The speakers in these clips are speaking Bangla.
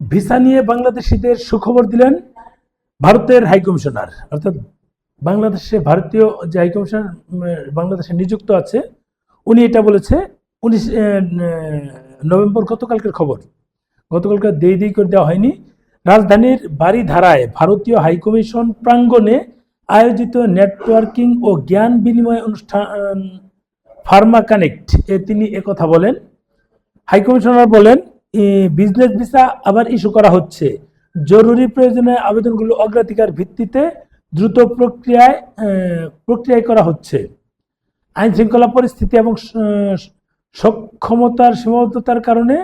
ভিসা নিয়ে বাংলাদেশিদের সুখবর দিলেন ভারতের হাইকমিশনার অর্থাৎ বাংলাদেশে ভারতীয় যে হাইকমিশনার বাংলাদেশে নিযুক্ত আছে, উনি এটা বলেছে, উনিশ নভেম্বর গতকালকের খবর। গতকালকে দেই দেই করে দেওয়া হয়নি। রাজধানীর বাড়িধারায় ভারতীয় হাইকমিশন প্রাঙ্গণে আয়োজিত নেটওয়ার্কিং ও জ্ঞান বিনিময় অনুষ্ঠান, ফার্মা কানেক্ট, এ তিনি একথা বলেন। হাইকমিশনার বলেন বিজনেস ভিসা আবার ইস্যু করা হচ্ছে। জরুরি প্রয়োজনে আবেদনগুলো অগ্রাধিকার ভিত্তিতে দ্রুত প্রক্রিয়ায় প্রক্রিয়ায় করা হচ্ছে। আইন শৃঙ্খলা পরিস্থিতি এবং সক্ষমতার সীমাবদ্ধতার কারণে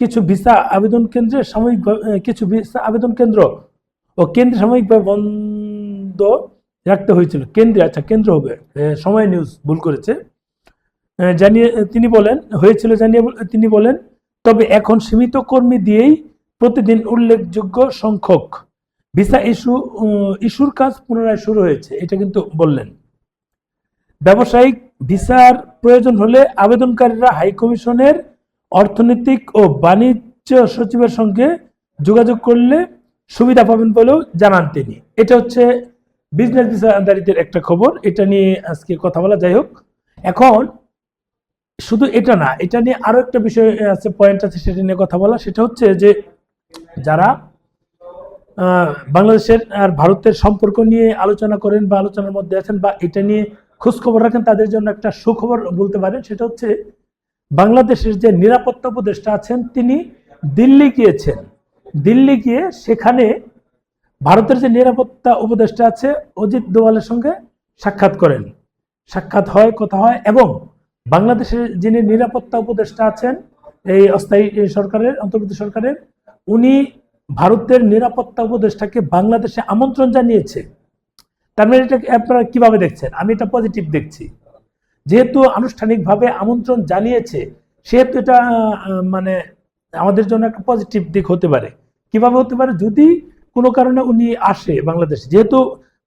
কিছু ভিসা আবেদন কেন্দ্রে সাময়িক কিছু ভিসা আবেদন কেন্দ্র ও কেন্দ্রে সাময়িকভাবে বন্ধ রাখতে হয়েছিল। কেন্দ্রে আচ্ছা কেন্দ্র হবে। সময় নিউজ ভুল করেছে। জানিয়ে তিনি বলেন, হয়েছিল জানিয়ে তিনি বলেন তবে এখন সীমিত কর্মী দিয়েই প্রতিদিন উল্লেখযোগ্য সংখ্যক ভিসা ইস্যু ইস্যুর কাজ পুনরায় শুরু হয়েছে, এটা কিন্তু বললেন। ব্যবসায়িক ভিসার প্রয়োজন হলে আবেদনকারীরা হাইকমিশনের অর্থনৈতিক ও বাণিজ্য সচিবের সঙ্গে যোগাযোগ করলে সুবিধা পাবেন বলেও জানান তিনি। এটা হচ্ছে বিজনেস ভিসা ভিসাদারিদের একটা খবর, এটা নিয়ে আজকে কথা বলা। যাই হোক, এখন শুধু এটা না, এটা নিয়ে আরও একটা বিষয় আছে পয়েন্ট আছে, সেটা নিয়ে কথা বলা। সেটা হচ্ছে যে যারা বাংলাদেশের আর ভারতের সম্পর্ক নিয়ে আলোচনা করেন বা আলোচনার মধ্যে আছেন বা এটা নিয়ে খোঁজ খবর রাখেন, তাদের জন্য একটা সুখবর বলতে পারেন। সেটা হচ্ছে বাংলাদেশের যে নিরাপত্তা উপদেষ্টা আছেন, তিনি দিল্লি গিয়েছেন। দিল্লি গিয়ে সেখানে ভারতের যে নিরাপত্তা উপদেষ্টা আছে, অজিত দোয়ালের সঙ্গে সাক্ষাৎ করেন। সাক্ষাৎ হয়, কথা হয়, এবং বাংলাদেশের যিনি নিরাপত্তা উপদেষ্টা আছেন, এই অস্থায়ী সরকারের, অন্তর্বর্তী সরকারের, উনি ভারতের নিরাপত্তা উপদেষ্টাকে বাংলাদেশে আমন্ত্রণ জানিয়েছে। তার মানে এটা আপনারা কীভাবে দেখছেন? আমি এটা পজিটিভ দেখছি। যেহেতু আনুষ্ঠানিকভাবে আমন্ত্রণ জানিয়েছে, সেহেতু এটা মানে আমাদের জন্য একটা পজিটিভ দিক হতে পারে। কীভাবে হতে পারে? যদি কোনো কারণে উনি আসে বাংলাদেশ, যেহেতু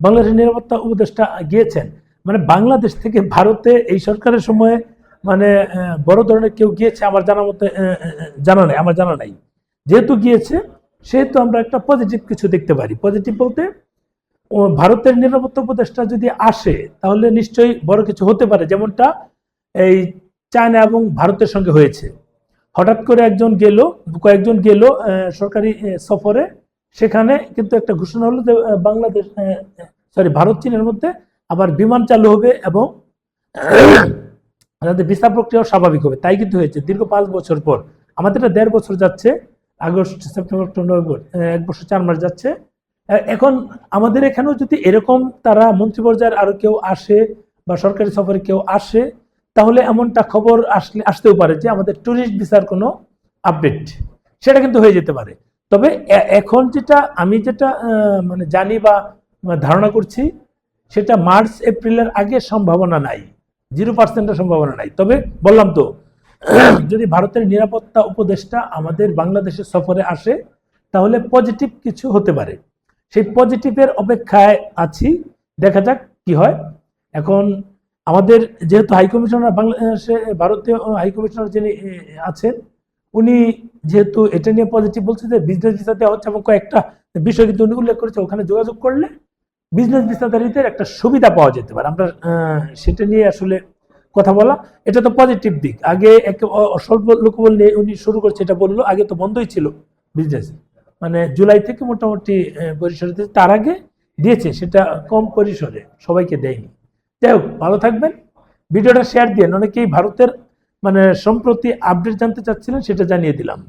বাংলাদেশের নিরাপত্তা উপদেষ্টা গিয়েছেন মানে বাংলাদেশ থেকে ভারতে এই সরকারের সময়ে মানে বড় ধরনের কেউ গিয়েছে, আমার জানা মতে জানা নাই, আমার জানা নাই। যেহেতু গিয়েছে, সেহেতু আমরা একটা পজিটিভ কিছু দেখতে পারি। পজিটিভ বলতে ভারতের নিরাপত্তা উপদেষ্টা যদি আসে, তাহলে নিশ্চয়ই বড় কিছু হতে পারে। যেমনটা এই চায়না এবং ভারতের সঙ্গে হয়েছে। হঠাৎ করে একজন গেল, কয়েকজন গেল সরকারি সফরে। সেখানে কিন্তু একটা ঘোষণা হলো যে বাংলাদেশ সরি ভারত, চীনের মধ্যে আবার বিমান চালু হবে এবং যাতে ভিসা প্রক্রিয়াও স্বাভাবিক হবে। তাই কিন্তু হয়েছে। দীর্ঘ পাঁচ বছর পর। আমাদের দেড় বছর যাচ্ছে। আগস্ট, সেপ্টেম্বর, অক্টোবর, নভেম্বর এক বছর চার মাস যাচ্ছে। এখন আমাদের এখানেও যদি এরকম তারা মন্ত্রী পর্যায়ের আরও কেউ আসে বা সরকারি সফরে কেউ আসে, তাহলে এমনটা খবর আসলে আসতেও পারে যে আমাদের ট্যুরিস্ট ভিসার কোনো আপডেট সেটা কিন্তু হয়ে যেতে পারে। তবে এখন যেটা আমি যেটা মানে জানি বা ধারণা করছি, সেটা মার্চ, এপ্রিলের আগে সম্ভাবনা নাই। জিরো পার্সেন্টের সম্ভাবনা নাই। তবে বললাম তো, যদি ভারতের নিরাপত্তা উপদেষ্টা আমাদের বাংলাদেশের সফরে আসে, তাহলে পজিটিভ কিছু হতে পারে। সেই পজিটিভের অপেক্ষায় আছি, দেখা যাক কি হয়। এখন আমাদের যেহেতু হাইকমিশনার বাংলাদেশে ভারতীয় হাইকমিশনার যিনি আছেন, উনি যেহেতু এটা নিয়ে পজিটিভ বলছে যে বিজনেস ভিসা দেওয়া হচ্ছে এবং কয়েকটা বিষয় কিন্তু উনি উল্লেখ করেছে, ওখানে যোগাযোগ করলে বিজনেস ভিসাদারিদের একটা সুবিধা পাওয়া যেতে পারে। আমরা সেটা নিয়ে আসলে কথা বলা, এটা তো পজিটিভ দিক। আগে এক স্বল্প লোকবল নিয়ে উনি শুরু করছে, এটা বলল, আগে তো বন্ধই ছিল বিজনেস মানে জুলাই থেকে মোটামুটি পরিসরে তার আগে দিয়েছে, সেটা কম পরিসরে, সবাইকে দেয়নি। যাই হোক, ভালো থাকবেন। ভিডিওটা শেয়ার দিয়ে অনেকেই ভারতের মানে সম্প্রতি আপডেট জানতে চাচ্ছিলেন, সেটা জানিয়ে দিলাম।